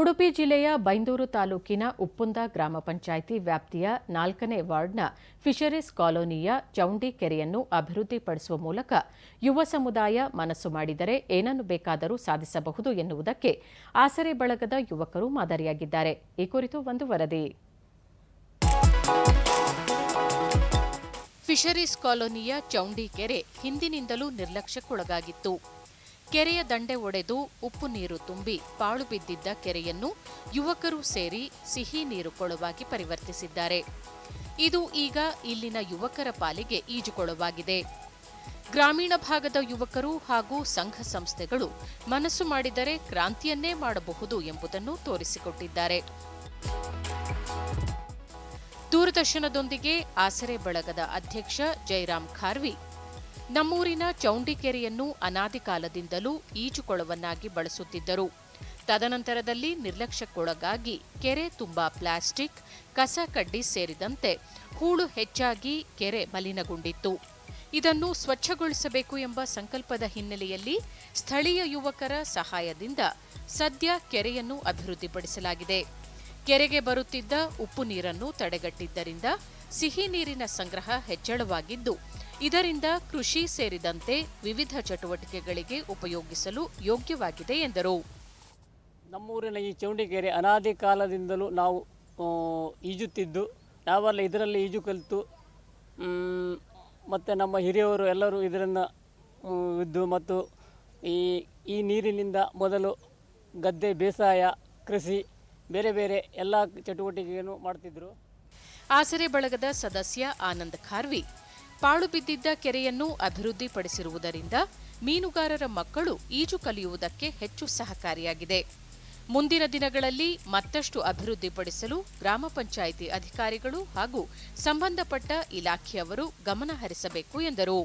ಉಡುಪಿ ಜಿಲ್ಲೆಯ ಬೈಂದೂರು ತಾಲೂಕಿನ ಉಪ್ಪುಂದ ಗ್ರಾಮ ಪಂಚಾಯಿತಿ ವ್ಯಾಪ್ತಿಯ ನಾಲ್ಕನೇ ವಾರ್ಡ್ನ ಫಿಷರೀಸ್ ಕಾಲೋನಿಯ ಚೌಂಡಿ ಕೆರೆಯನ್ನು ಅಭಿವೃದ್ಧಿಪಡಿಸುವ ಮೂಲಕ ಯುವ ಸಮುದಾಯ ಮನಸ್ಸು ಮಾಡಿದರೆ ಏನನ್ನು ಬೇಕಾದರೂ ಸಾಧಿಸಬಹುದು ಎನ್ನುವುದಕ್ಕೆ ಆಸರೆ ಬಳಗದ ಯುವಕರು ಮಾದರಿಯಾಗಿದ್ದಾರೆ. ಈ ಕುರಿತು ಒಂದು ವರದಿ. ಫಿಷರೀಸ್ ಕಾಲೋನಿಯ ಚೌಂಡಿ ಕೆರೆ ಹಿಂದಿನಿಂದಲೂ ನಿರ್ಲಕ್ಷ್ಯಕ್ಕೊಳಗಾಗಿತ್ತು. ಕೆರೆಯ ದಂಡೆ ಒಡೆದು ಉಪ್ಪು ನೀರು ತುಂಬಿ ಪಾಳು ಬಿದ್ದಿದ್ದ ಕೆರೆಯನ್ನು ಯುವಕರು ಸೇರಿ ಸಿಹಿ ನೀರು ಕೊಳವಾಗಿ ಪರಿವರ್ತಿಸಿದ್ದಾರೆ. ಇದು ಈಗ ಇಲ್ಲಿನ ಯುವಕರ ಪಾಲಿಗೆ ಈಜುಕೊಳವಾಗಿದೆ. ಗ್ರಾಮೀಣ ಭಾಗದ ಯುವಕರು ಹಾಗೂ ಸಂಘ ಸಂಸ್ಥೆಗಳು ಮನಸ್ಸು ಮಾಡಿದರೆ ಕ್ರಾಂತಿಯನ್ನೇ ಮಾಡಬಹುದು ಎಂಬುದನ್ನು ತೋರಿಸಿಕೊಟ್ಟಿದ್ದಾರೆ. ದೂರದರ್ಶನದೊಂದಿಗೆ ಆಸರೆ ಬಳಗದ ಅಧ್ಯಕ್ಷ ಜೈರಾಮ್ ಖಾರ್ವಿ ನಮ್ಮೂರಿನ ಚೌಂಡಿಕೆರೆಯನ್ನು ಅನಾದಿ ಕಾಲದಿಂದಲೂ ಈಜುಕೊಳವನ್ನಾಗಿ ಬಳಸುತ್ತಿದ್ದರು. ತದನಂತರದಲ್ಲಿ ನಿರ್ಲಕ್ಷ್ಯಕ್ಕೊಳಗಾಗಿ ಕೆರೆ ತುಂಬಾ ಪ್ಲಾಸ್ಟಿಕ್, ಕಸ ಕಡ್ಡಿ ಸೇರಿದಂತೆ ಹೂಳು ಹೆಚ್ಚಾಗಿ ಕೆರೆ ಮಲಿನಗೊಂಡಿತ್ತು. ಇದನ್ನು ಸ್ವಚ್ಛಗೊಳಿಸಬೇಕು ಎಂಬ ಸಂಕಲ್ಪದ ಹಿನ್ನೆಲೆಯಲ್ಲಿ ಸ್ಥಳೀಯ ಯುವಕರ ಸಹಾಯದಿಂದ ಸದ್ಯ ಕೆರೆಯನ್ನು ಅಭಿವೃದ್ಧಿಪಡಿಸಲಾಗಿದೆ. ಕೆರೆಗೆ ಬರುತ್ತಿದ್ದ ಉಪ್ಪು ನೀರನ್ನು ತಡೆಗಟ್ಟಿದ್ದರಿಂದ ಸಿಹಿ ನೀರಿನ ಸಂಗ್ರಹ ಹೆಚ್ಚಳವಾಗಿದ್ದು ಇದರಿಂದ ಕೃಷಿ ಸೇರಿದಂತೆ ವಿವಿಧ ಚಟುವಟಿಕೆಗಳಿಗೆ ಉಪಯೋಗಿಸಲು ಯೋಗ್ಯವಾಗಿದೆ ಎಂದರು. ನಮ್ಮೂರಿನ ಈ ಚೌಂಡಿಗೆರೆ ಅನಾದಿ ಕಾಲದಿಂದಲೂ ನಾವು ಈಜುತ್ತಿದ್ದು ನಾವೆಲ್ಲ ಇದರಲ್ಲಿ ಈಜು ಕಲಿತು ಮತ್ತು ನಮ್ಮ ಹಿರಿಯವರು ಎಲ್ಲರೂ ಇದರಿಂದ ಇದ್ದು ಮತ್ತು ಈ ಈ ನೀರಿನಿಂದ ಮೊದಲು ಗದ್ದೆ ಬೇಸಾಯ ಕೃಷಿ ಬೇರೆ ಬೇರೆ ಎಲ್ಲ ಚಟುವಟಿಕೆಯನ್ನು ಮಾಡ್ತಿದ್ರು. ಆಸರೆ ಬಳಗದ ಸದಸ್ಯ ಆನಂದ್ ಖಾರ್ವಿ. ಪಾಳು ಬಿದ್ದಿದ್ದ ಕೆರೆಯನ್ನು ಅಭಿವೃದ್ಧಿಪಡಿಸಿರುವುದರಿಂದ ಮೀನುಗಾರರ ಮಕ್ಕಳು ಈಜು ಕಲಿಯುವುದಕ್ಕೆ ಹೆಚ್ಚು ಸಹಕಾರಿಯಾಗಿದೆ. ಮುಂದಿನ ದಿನಗಳಲ್ಲಿ ಮತ್ತಷ್ಟು ಅಭಿವೃದ್ಧಿಪಡಿಸಲು ಗ್ರಾಮ ಪಂಚಾಯಿತಿ ಅಧಿಕಾರಿಗಳು ಹಾಗೂ ಸಂಬಂಧಪಟ್ಟ ಇಲಾಖೆಯವರು ಗಮನ ಹರಿಸಬೇಕು ಎಂದರು.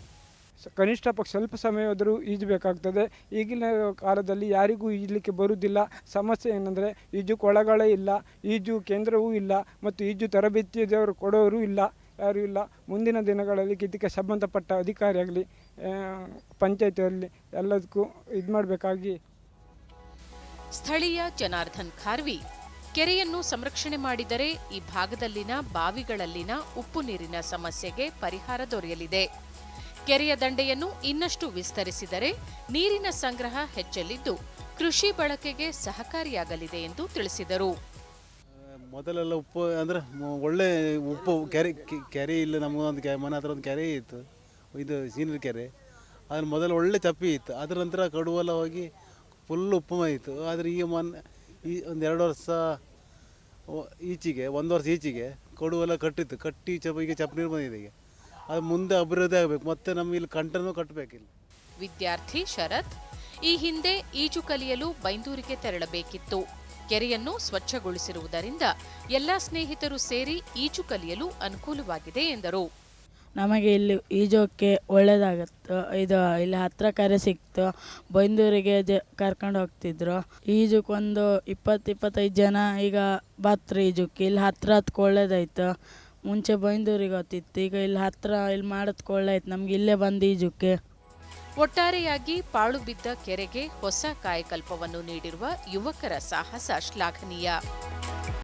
ಕನಿಷ್ಠ ಪಕ್ಷ ಸ್ವಲ್ಪ ಸಮಯವಾದರೂ ಈಜಬೇಕಾಗ್ತದೆ. ಈಗಿನ ಕಾಲದಲ್ಲಿ ಯಾರಿಗೂ ಈಜಲಿಕ್ಕೆ ಬರುವುದಿಲ್ಲ. ಸಮಸ್ಯೆ ಏನಂದರೆ ಈಜು ಕೊಳಗಳೇ ಇಲ್ಲ, ಈಜು ಕೇಂದ್ರವೂ ಇಲ್ಲ, ಮತ್ತು ಈಜು ತರಬೇತಿಯವರು ಕೊಡೋರು ಇಲ್ಲ. ಯಾರೂ ಇಲ್ಲ. ಮುಂದಿನ ದಿನಗಳಲ್ಲಿ ಇದಕ್ಕೆ ಸಂಬಂಧಪಟ್ಟ ಅಧಿಕಾರಿ ಆಗಲಿ ಪಂಚಾಯತಿಯಲ್ಲಿ ಎಲ್ಲದಕ್ಕೂ ಇದು ಮಾಡಬೇಕಾಗಿ. ಸ್ಥಳೀಯ ಜನಾರ್ದನ್ ಖಾರ್ವಿ, ಕೆರೆಯನ್ನು ಸಂರಕ್ಷಣೆ ಮಾಡಿದರೆ ಈ ಭಾಗದಲ್ಲಿನ ಬಾವಿಗಳಲ್ಲಿನ ಉಪ್ಪು ನೀರಿನ ಸಮಸ್ಯೆಗೆ ಪರಿಹಾರ ದೊರೆಯಲಿದೆ. ಕೆರೆಯ ದಂಡೆಯನ್ನು ಇನ್ನಷ್ಟು ವಿಸ್ತರಿಸಿದರೆ ನೀರಿನ ಸಂಗ್ರಹ ಹೆಚ್ಚಲಿದ್ದು ಕೃಷಿ ಬಳಕೆಗೆ ಸಹಕಾರಿಯಾಗಲಿದೆ ಎಂದು ತಿಳಿಸಿದರು. ಮೊದಲೆಲ್ಲ ಉಪ್ಪು ಅಂದ್ರೆ ಒಳ್ಳೆ ಉಪ್ಪು, ಕೆರೆ ಕೆರೆ ಇಲ್ಲ ನಮಗೊಂದು ಕೆ, ಮನೆ ಹತ್ರ ಒಂದು ಕೆರೆ ಇತ್ತು. ಇದು ಸೀನರಿ ಕೆರೆ. ಅದ್ರ ಮೊದಲು ಒಳ್ಳೆ ಚಪ್ಪಿ ಇತ್ತು. ಅದ್ರ ನಂತರ ಕಡುವೆಲ್ಲ ಹೋಗಿ ಫುಲ್ ಉಪ್ಪು ಇತ್ತು ಆದರೆ ಈಗ ಮೊನ್ನೆ ಈ ಒಂದು ಎರಡು ವರ್ಷ ಈಚೆಗೆ, ಒಂದು ವರ್ಷ ಈಚೆಗೆ ಕಡುವೆಲ್ಲ ಕಟ್ಟಿತ್ತು. ಕಟ್ಟಿ ಚಪ, ಈಗ ಚಪ್ಪ ನೀರು ಬಂದಿದೆ ಈಗ. ಅದು ಮುಂದೆ ಅಭಿವೃದ್ಧಿ ಆಗಬೇಕು. ಮತ್ತೆ ನಮಗೆ ಇಲ್ಲಿ ಕಂಟನೂ ಕಟ್ಟಬೇಕಿಲ್ಲ ವಿದ್ಯಾರ್ಥಿ ಶರತ್, ಈ ಹಿಂದೆ ಈಜು ಕಲಿಯಲು ಬೈಂದೂರಿಗೆ ತೆರಳಬೇಕಿತ್ತು. ಕೆರೆಯನ್ನು ಸ್ವಚ್ಛಗೊಳಿಸಿರುವುದರಿಂದ ಎಲ್ಲ ಸ್ನೇಹಿತರು ಸೇರಿ ಈಜು ಕಲಿಯಲು ಅನುಕೂಲವಾಗಿದೆ ಎಂದರು. ನಮಗೆ ಇಲ್ಲಿ ಈಜೋಕ್ಕೆ ಒಳ್ಳೇದಾಗತ್ತು. ಇದು ಇಲ್ಲಿ ಹತ್ತಿರ ಕರೆ ಸಿಕ್ತು. ಬೈಂದೂರಿಗೆ ಜ ಕರ್ಕೊಂಡು ಹೋಗ್ತಿದ್ರು. ಈಜಕ್ಕೊಂದು ಇಪ್ಪತ್ತು ಇಪ್ಪತ್ತೈದು ಜನ ಈಗ ಬತ್ರು ಈಜುಕ್ಕೆ. ಇಲ್ಲಿ ಹತ್ರ ಹತ್ಕೊ ಒಳ್ಳೇದಾಯ್ತು. ಮುಂಚೆ ಬೈಂದೂರಿಗೆ ಹೋಗ್ತಿತ್ತು. ಈಗ ಇಲ್ಲಿ ಹತ್ತಿರ ಇಲ್ಲಿ ಮಾಡೋದಕ್ಕೆ ಆಯ್ತು ನಮ್ಗೆ ಇಲ್ಲೇ ಬಂದು ಈಜಕ್ಕೆ. ಒಟ್ಟಾರೆಯಾಗಿ ಪಾಳು ಬಿದ್ದ ಕೆರೆಗೆ ಹೊಸ ಕಾಯಕಲ್ಪವನ್ನು ನೀಡಿರುವ ಯುವಕರ ಸಾಹಸ ಶ್ಲಾಘನೀಯ.